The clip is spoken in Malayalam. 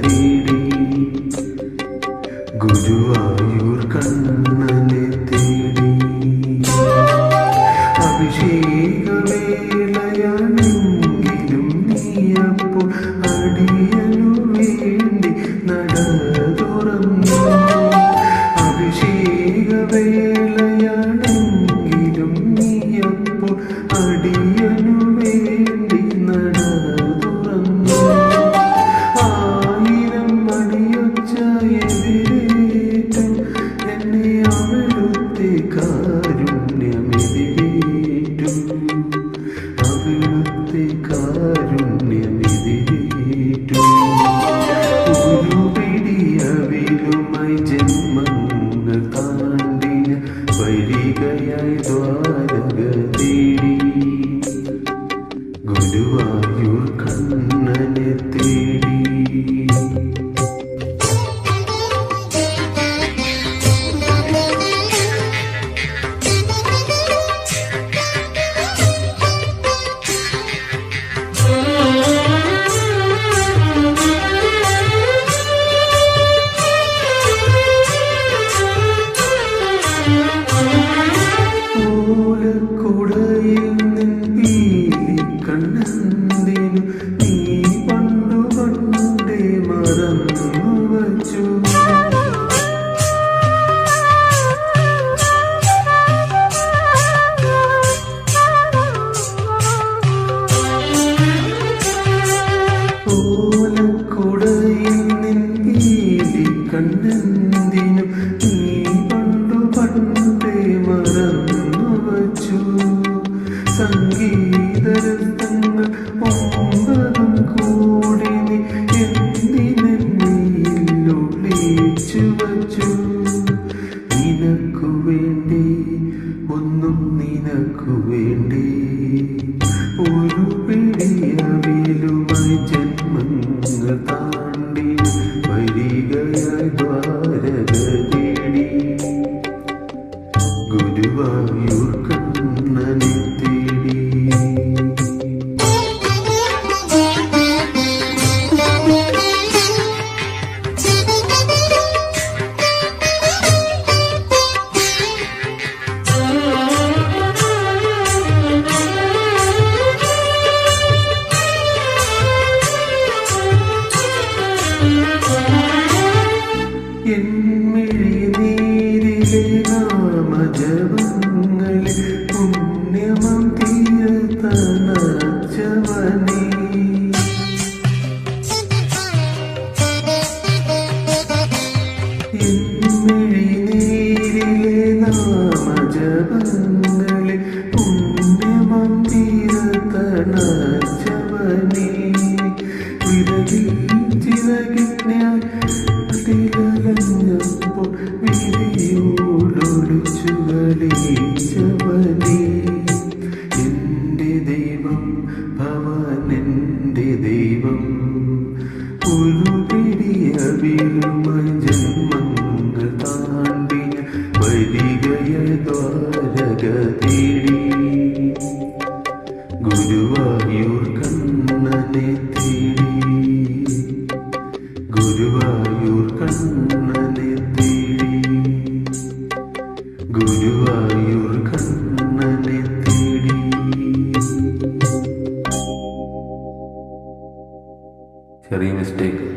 തേടി ഗുരുവായൂർ കണ്ണനെ തേടി അഭിഷേകവേളയാണെങ്കിലും ഗുരുവായൂർ തന്നെ തേടി ഗുരുവായൂർ കണ്ണനെ തേടി ഗുരുവായൂർ കണ്ണനെ തേടി ചെറിയ മിസ്റ്റേക്ക്